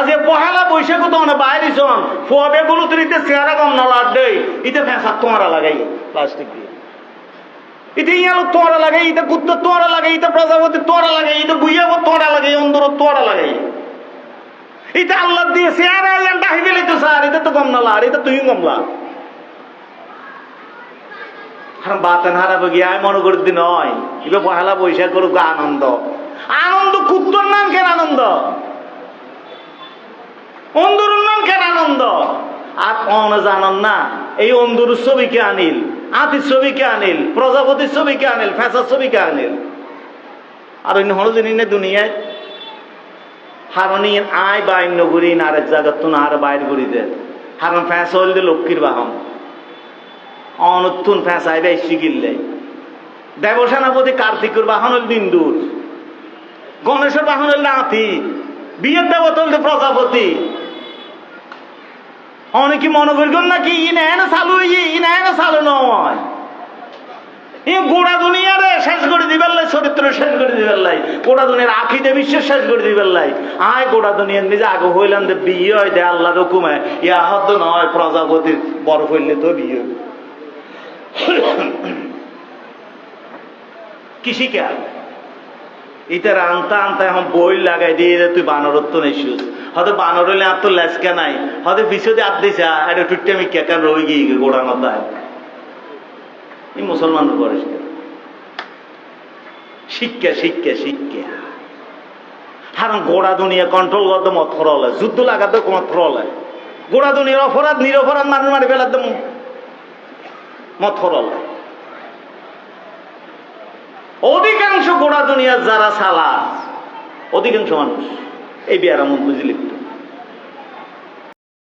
আজ এ পহেলা বৈশাখ তো অনেক বাইরে শোন ফুয়াবে গুলো তুই ইতে চেহারা কম না লাগ দেই। ইতে ফেঁসা তোমারা লাগাই প্লাস্টিক দিয়ে। ইতে ইয়ালো তোরা লাগাই, ইতে কুত্তো তোরা লাগাই, ইতে প্রজাপতি তোরা লাগাই, ইতে বুইয়াবো তোরা লাগাই অন্দর লাগাই। এটা আল্লাহ দিয়ে চেহারা ইয়ান্টা হিবেলে তো স্যার এটা তো কম না লার এটা তুই কমলা আর বাতেন হারাবে গিয়ে মনে করি দিন নয় এবার পহেলা বৈশাখ করুক আনন্দ কুত্তর নাম কেন আনন্দ অন্দুরুর নাম কেন আনন্দ? আর অন জানন না, এই অন্দুরুর ছবিকে আনিল, আতির ছবিকে আনিল, প্রজাপতির ছবিকে আনিল ফেসার ছবিকে আনিল। আর অন্য হলো জিনিস না দুনিয়ায় হারনি আয় বাইর নগরী আরেক জায়গার তো না আর বাইর করি দে। হারন ফ্যাঁস হইল লক্ষ্মীর বাহন। অনুত্তুন ফ্যাঁস আইবে এসি গিললে। দেবসেনাপতি কার্তিকুর বাহন হইল বিন্দুর। গণেশের বাহন হইল নাথি বিয়ের দেবতা হইল প্রজাপতি। অনেকে মনে করবেন নাকি? ই নেন চালু ই নেন চালু নয়। এ গোড়া দুনিয়ারে শেষ করে দিবার লাই, চরিত্র শেষ করে দিবার লাই। গোড়া দুনিয়ার আখিতে বিশ্ব শেষ করে দিবার লাই। আয় গোড়া দুনিয়ার নিজে আগে হইলাম যে বিয়ে হয় দে আল্লাহ রকুমে ইয়া হদ্দ নয় প্রজাপতির বড় হইলে তো বিয়ে। হইবে। ইতার আনতা আনতা এখন বই লাগাই দিয়ে দে তুই বানরত্ব নেছিস হয়তো বানর হইলে আর তো লেসকা নাই। হয়তো বিশ্বতে আপ দিছা, এটা টুট্টে আমি কেকান রই গিয়ে গোড়া নতায় এই মুসলমান করে শিক্ষা শিক্ষা শিক্ষা। হারাম গোড়া দুনিয়া কন্ট্রোল করতে মত ফরলে যুদ্ধ লাগাতে মত ফরলে গোড়া দুনিয়ার অপরাধ, নিরপরাধ মারি মারি ফেলাতে মত ফরলে অধিকাংশ গোড়া দুনিয়ার যারা সালা অধিকাংশ মানুষ এই বিয়ারা মধ্যে লিপ্ত